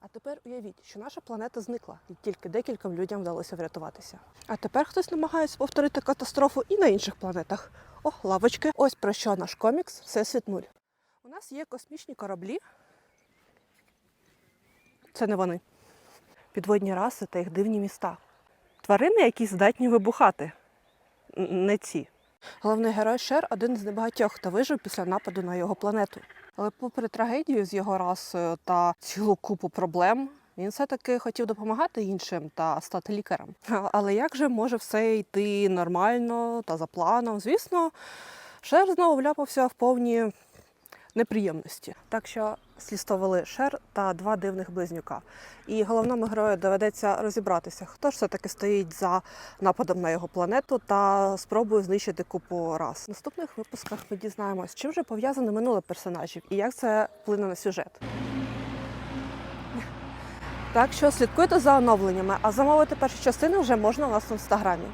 А тепер уявіть, що наша планета зникла, і тільки декільком людям вдалося врятуватися. А тепер хтось намагається повторити катастрофу і на інших планетах. О, лавочки. Ось про що наш комікс Всесвіт нуль. У нас є космічні кораблі. Це не вони. Підводні раси та їх дивні міста. Тварини, які здатні вибухати. Не ці. Головний герой Шер один з небагатьох, хто вижив після нападу на його планету. Але попри трагедію з його расою та цілу купу проблем, він все-таки хотів допомагати іншим та стати лікарем. Але як же може все йти нормально та за планом? Звісно, Шер знову вляпався в повні неприємності. Так що слідство вели Шер та два дивних близнюка. І головному герою доведеться розібратися, хто ж все-таки стоїть за нападом на його планету та спробує знищити купу рас. В наступних випусках ми дізнаємось, чим же пов'язане минуле персонажів і як це вплине на сюжет. Так що слідкуйте за оновленнями, а замовити перші частини вже можна у нас в інстаграмі.